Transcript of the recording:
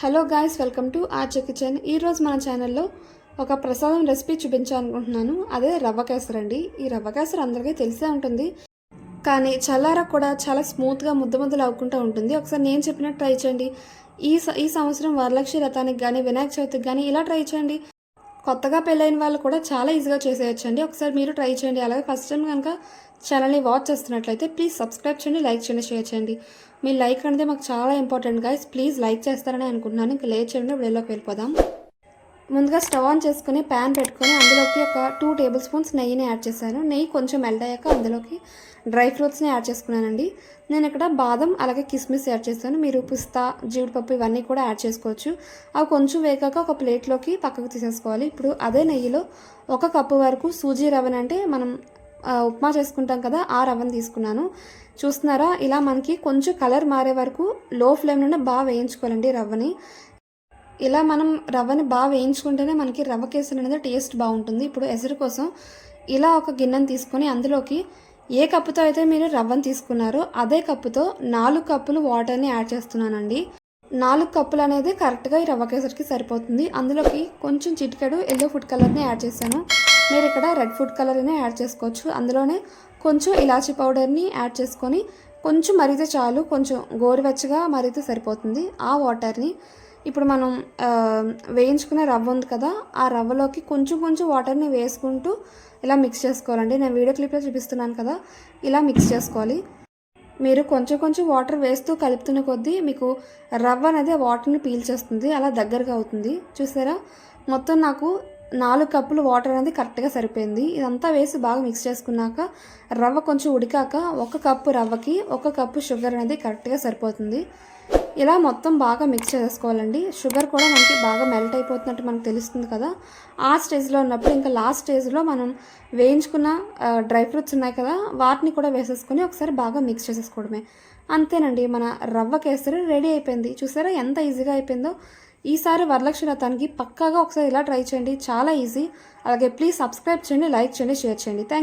Hello guys welcome to Archa kitchen. ఈరోజు మన ఛానల్లో ఒక ప్రసాదం రెసిపీ చూపించాలనుకుంటున్నాను. అదే రవ్వ కేసర్ అండి. ఈ రవ్వ కేసర్ అందరికీ తెలిసే ఉంటుంది. కానీ చల్లార కూడా చాలా స్మూత్గా ముద్ద ముద్దలు అవ్వకుండా ఉంటుంది. ఒకసారి నేను చెప్పినట్టు ట్రై చేయండి. ఈ ఈ సంవత్సరం వరలక్ష్మి రథానికి కానీ వినాయక చవితికి కానీ ఇలా ట్రై చేయండి. కొత్తగా పెళ్ళైన వాళ్ళు కూడా చాలా ఈజీగా చేసేయచ్చండి. ఒకసారి మీరు ట్రై చేయండి. అలాగే ఫస్ట్ టైం కనుక ఛానల్ని వాచ్ చేస్తున్నట్లయితే ప్లీజ్ సబ్స్క్రైబ్ చేయండి లైక్ చేయండి షేర్ చేయండి. మీ లైక్ అనేది మాకు చాలా ఇంపార్టెంట్ గైస్ ప్లీజ్ లైక్ చేస్తారని అనుకుంటున్నాను. ఇంకా లేట్ చేయండి ఇప్పుడు వెళ్ళిపోదాం. ముందుగా స్టవ్ ఆన్ చేసుకుని ప్యాన్ పెట్టుకొని అందులోకి ఒక టూ టేబుల్ స్పూన్స్ నెయ్యిని యాడ్ చేశాను. నెయ్యి కొంచెం మెల్ట్ అయ్యాక అందులోకి డ్రై ఫ్రూట్స్ని యాడ్ చేసుకున్నానండి. నేను ఇక్కడ బాదం అలాగే కిస్మిస్ యాడ్ చేశాను మీరు పిస్తా జీడిపప్పు ఇవన్నీ కూడా యాడ్ చేసుకోవచ్చు. అవి కొంచెం వేగాక ఒక ప్లేట్లోకి పక్కకు తీసేసుకోవాలి. ఇప్పుడు అదే నెయ్యిలో ఒక కప్పు వరకు సూజీ రవ్వని అంటే మనం ఉప్మా చేసుకుంటాం కదా ఆ రవ్వను తీసుకున్నాను. చూస్తున్నారా? ఇలా మనకి కొంచెం కలర్ మారే వరకు లో ఫ్లేమ్ నుండి బాగా వేయించుకోవాలండి రవ్వని. ఇలా మనం రవ్వని బాగా వేయించుకుంటేనే మనకి రవ్వ కేసరి అనేది టేస్ట్ బాగుంటుంది. ఇప్పుడు ఎసరు కోసం ఇలా ఒక గిన్నెను తీసుకొని అందులోకి ఏ కప్పుతో అయితే మీరు రవ్వను తీసుకున్నారో అదే కప్పుతో నాలుగు కప్పులు వాటర్ని యాడ్ చేస్తున్నానండి. నాలుగు కప్పులు అనేది కరెక్ట్గా ఈ రవ్వ కేసరికి సరిపోతుంది. అందులోకి కొంచెం చిటికెడు ఎల్లో ఫుడ్ కలర్ని యాడ్ చేశాను. మీరు ఇక్కడ రెడ్ ఫుడ్ కలర్ని యాడ్ చేసుకోవచ్చు. అందులోనే కొంచెం ఇలాచీ పౌడర్ని యాడ్ చేసుకొని కొంచెం మరిగితే చాలు. కొంచెం గోరువెచ్చగా మరిగితే సరిపోతుంది. ఆ వాటర్ని ఇప్పుడు మనం వేయించుకునే రవ్వ ఉంది కదా ఆ రవ్వలోకి కొంచెం కొంచెం వాటర్ని వేసుకుంటూ ఇలా మిక్స్ చేసుకోవాలండి. నేను వీడియో క్లిప్లో చూపిస్తున్నాను కదా ఇలా మిక్స్ చేసుకోవాలి. మీరు కొంచెం కొంచెం వాటర్ వేస్తూ కలుపుతున్న కొద్దీ మీకు రవ్వ అనేది ఆ వాటర్ని పీల్చేస్తుంది అలా దగ్గరగా అవుతుంది. చూసారా? మొత్తం నాకు నాలుగు కప్పులు వాటర్ అనేది కరెక్ట్గా సరిపోయింది. ఇదంతా వేసి బాగా మిక్స్ చేసుకున్నాక రవ్వ కొంచెం ఉడికాక ఒక కప్పు రవ్వకి ఒక కప్పు షుగర్ అనేది కరెక్ట్గా సరిపోతుంది. ఇలా మొత్తం బాగా మిక్స్ చేసుకోవాలండి. షుగర్ కూడా మనకి బాగా మెల్ట్ అయిపోతున్నట్టు మనకు తెలుస్తుంది కదా. ఆ స్టేజ్లో ఉన్నప్పుడు ఇంకా లాస్ట్ స్టేజ్లో మనం వేయించుకున్న డ్రై ఫ్రూట్స్ ఉన్నాయి కదా వాటిని కూడా వేసేసుకొని ఒకసారి బాగా మిక్స్ చేసేసుకోవడమే. అంతేనండి మన రవ్వ కేసరి రెడీ అయిపోయింది. చూసారా ఎంత ఈజీగా అయిపోయిందో? ఈసారి వరలక్ష్మి రథానికి పక్కాగా ఒకసారి ఇలా ట్రై చేయండి. చాలా ఈజీ అలాగే ప్లీజ్ సబ్స్క్రైబ్ చేయండి లైక్ చేయండి షేర్ చేయండి. థ్యాంక్